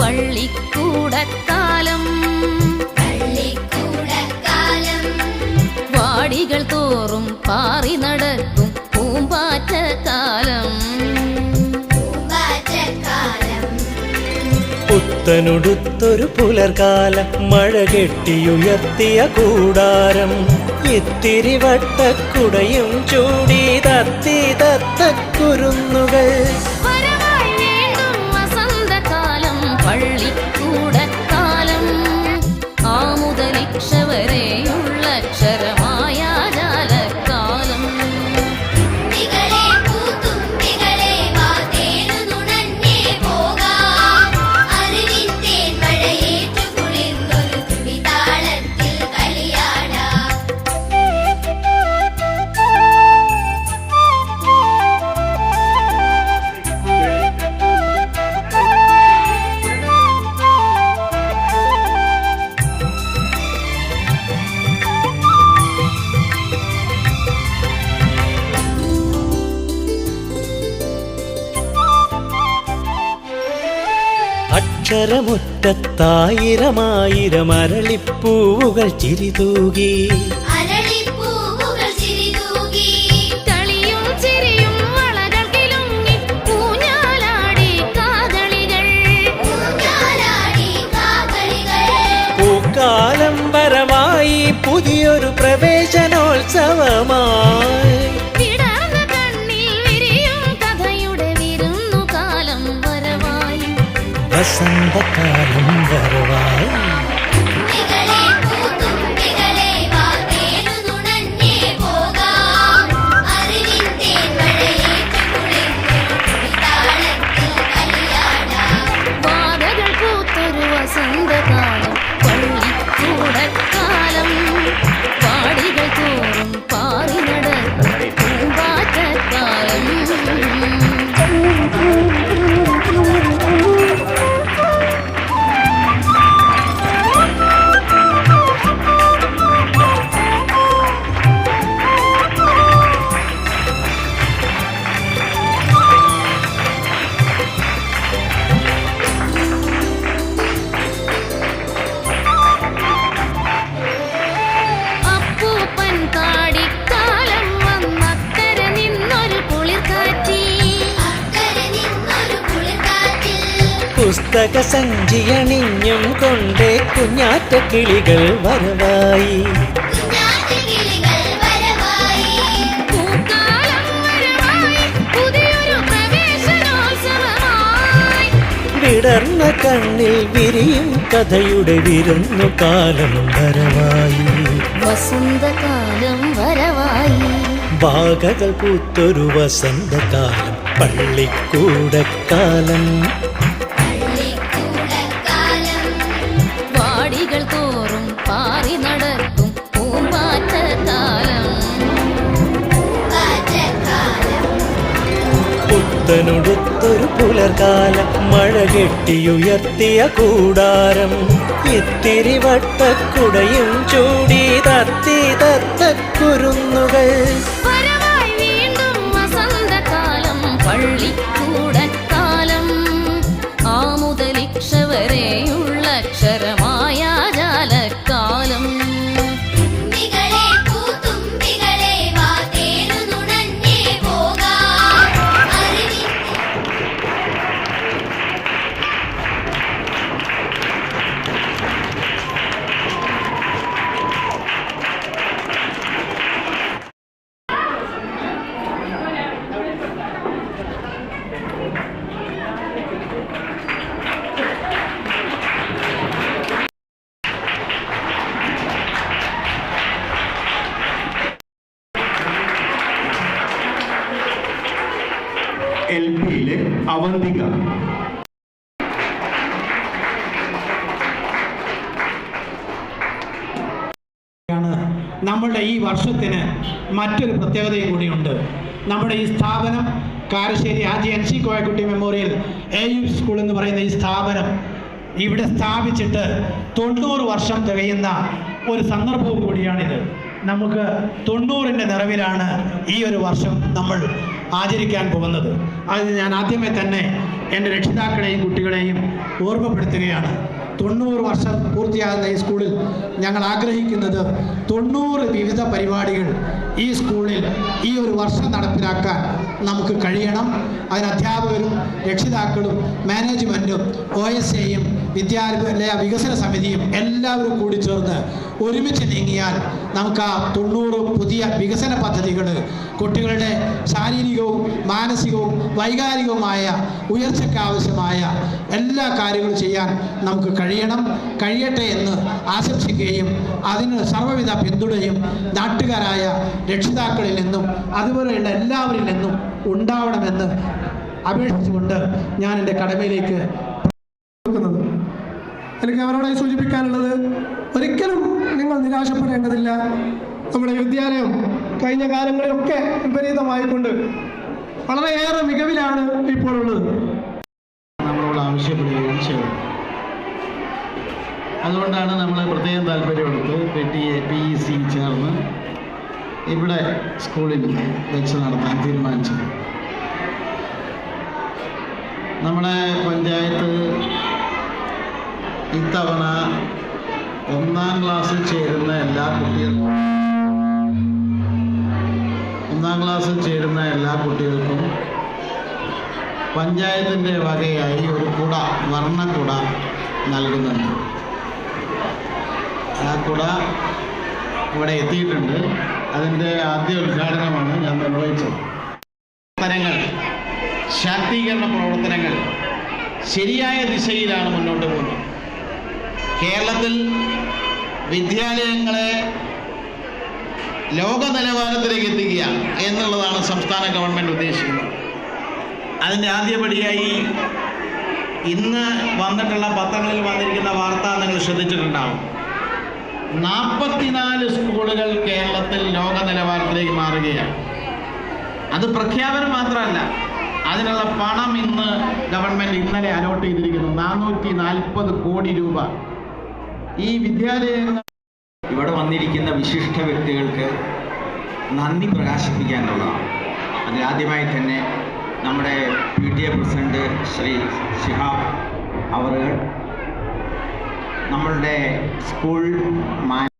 പള്ളിക്കൂടക്കാലം. പള്ളിക്കൂടക്കാലം. വാടികൾ തോറും പാറി നടക്കും പൂമ്പാറ്റക്കാലം. പുത്തനുടുത്തൊരു പുലർകാലം മഴ കെട്ടിയുയർത്തിയ കൂടാരം. ഇത്തിരി വട്ടക്കുടയും ചൂടി തത്തി തത്തക്കുരുന്നുകൾ शवरे ഊഞ്ഞാലാടി അരളിപ്പൂവുകൾ ചിരിതൂകി. പൂക്കാലംബരമായി പുതിയൊരു പ്രവേശനോത്സവമായി വസന്തകാലം വരവായി തുമ്പികളെ പുസ്തക സഞ്ചിയണിഞ്ഞും കൊണ്ട് കുഞ്ഞാറ്റ കിളികൾ വരവായി. വിടർന്ന കണ്ണിൽ വിരിയും കഥയുടെ വിരുന്നു കാലം വരവായി. വസന്തകാലം വരവായി. ഭാഗകൾ പൂത്തൊരു വസന്തകാലം പള്ളിക്കൂടക്കാലം. പുത്തനുടുത്തൊരു പുലർകാലം മഴ കെട്ടിയുയർത്തിയ കൂടാരം. ഇത്തിരി വട്ടക്കുടയും ചൂടി തത്തി തത്തക്കുരുന്നുകൾ പള്ളിക്കൂടക്കാലം. ആമുതലിക്ഷ വരെയുള്ള അവന്തിക നമ്മളുടെ ഈ വർഷത്തിന് മറ്റൊരു പ്രത്യേകതയും കൂടിയുണ്ട്. നമ്മുടെ ഈ സ്ഥാപനം Karassery Haji N C Koyakutty memorial A U school എന്ന് പറയുന്ന ഈ സ്ഥാപനം ഇവിടെ സ്ഥാപിച്ചിട്ട് തൊണ്ണൂറ് വർഷം തികയുന്ന ഒരു സന്ദർഭവും കൂടിയാണിത്. നമുക്ക് തൊണ്ണൂറിന്റെ നിറവിലാണ് ഈ ഒരു വർഷം നമ്മൾ ആചരിക്കാൻ പോകുന്നത്. അത് ഞാൻ ആദ്യമേ തന്നെ എന്റെ രക്ഷിതാക്കളെയും കുട്ടികളെയും ഓർമ്മപ്പെടുത്തുകയാണ്. തൊണ്ണൂറ് വർഷം പൂർത്തിയാകുന്ന ഈ സ്കൂളിൽ ഞങ്ങൾ ആഗ്രഹിക്കുന്നത് തൊണ്ണൂറ് വിവിധ പരിപാടികൾ ഈ സ്കൂളിൽ ഈ ഒരു വർഷം നടപ്പിലാക്കാൻ നമുക്ക് കഴിയണം. അതിന് അധ്യാപകരും രക്ഷിതാക്കളും മാനേജ്മെന്റും ഒ എസ് എയും വിദ്യാലയ വികസന സമിതിയും എല്ലാവരും കൂടി ചേർന്ന് ഒരുമിച്ച് നീങ്ങിയാൽ നമുക്ക് ആ തൊണ്ണൂറ് പുതിയ വികസന പദ്ധതികൾ കുട്ടികളുടെ ശാരീരികവും മാനസികവും വൈകാരികവുമായ ഉയർച്ചയ്ക്ക് ആവശ്യമായ എല്ലാ കാര്യങ്ങളും ചെയ്യാൻ നമുക്ക് കഴിയണം. കഴിയട്ടെ എന്ന് ആശംസിക്കുകയും അതിന് സർവവിധ പിന്തുണയും നാട്ടുകാരായ രക്ഷിതാക്കളിൽ നിന്നും അതുപോലെയുള്ള എല്ലാവരിൽ നിന്നും ഉണ്ടാവണമെന്ന് അപേക്ഷിച്ചുകൊണ്ട് ഞാൻ എന്റെ കടമയിലേക്ക് എനിക്ക് അവരോടായി സൂചിപ്പിക്കാനുള്ളത് ഒരിക്കലും നിങ്ങൾ നിരാശപ്പെടേണ്ടതില്ല. നമ്മുടെ വിദ്യാലയം കഴിഞ്ഞ കാലങ്ങളിലൊക്കെ വിപരീതമായിക്കൊണ്ട് വളരെയേറെ മികവിലാണ് ഇപ്പോൾ ഉള്ളത് നമ്മളോട് ആവശ്യപ്പെടുകയും ചെയ്തു. അതുകൊണ്ടാണ് നമ്മൾ പ്രത്യേകം താല്പര്യമെടുത്ത് എ പി ഇ സി ചേർന്ന് ഇവിടെ സ്കൂളിൽ വെച്ച് നടത്താൻ തീരുമാനിച്ചത്. നമ്മുടെ പഞ്ചായത്ത് ഇത്തവണ ഒന്നാം ക്ലാസ്സിൽ ചേരുന്ന എല്ലാ കുട്ടികൾക്കും ഒന്നാം ക്ലാസ്സിൽ ചേരുന്ന എല്ലാ കുട്ടികൾക്കും പഞ്ചായത്തിന്റെ വകയായി ഒരു കുട വർണക്കുട നൽകുന്നുണ്ട്. ആ കുട ഇവിടെ എത്തിയിട്ടുണ്ട്. അതിന്റെ ആദ്യ ഉദ്ഘാടനമാണ് ഞാൻ നിർവഹിച്ചത്. പ്രവർത്തനങ്ങൾ ശാക്തീകരണ പ്രവർത്തനങ്ങൾ ശരിയായ ദിശയിലാണ് മുന്നോട്ട് പോകുന്നത്. കേരളത്തിൽ വിദ്യാലയങ്ങളെ ലോക നിലവാരത്തിലേക്ക് എത്തിക്കുക എന്നുള്ളതാണ് സംസ്ഥാന ഗവൺമെന്റ് ഉദ്ദേശിക്കുന്നത്. അതിന്റെ ആദ്യപടിയായി ഇന്ന് വന്നിട്ടുള്ള പത്രങ്ങളിൽ വന്നിരിക്കുന്ന വാർത്ത നിങ്ങൾ ശ്രദ്ധിച്ചിട്ടുണ്ടാവും. നാൽപ്പത്തിനാല് സ്കൂളുകൾ കേരളത്തിൽ ലോക നിലവാരത്തിലേക്ക് മാറുകയാണ്. അത് പ്രഖ്യാപനം മാത്രമല്ല അതിനുള്ള പണം ഇന്ന് ഗവൺമെന്റ് ഇന്നലെ അലോട്ട് ചെയ്തിരിക്കുന്നു. നാനൂറ്റി നാൽപ്പത് കോടി രൂപ. ഈ വിദ്യാലയങ്ങൾ ഇവിടെ വന്നിരിക്കുന്ന വിശിഷ്ട വ്യക്തികൾക്ക് നന്ദി പ്രകാശിപ്പിക്കാനുള്ളതാണ്. അതിലാദ്യമായി തന്നെ നമ്മുടെ P T A president Shri Shihab അവറുകൾ നമ്മളുടെ സ്കൂൾ മാ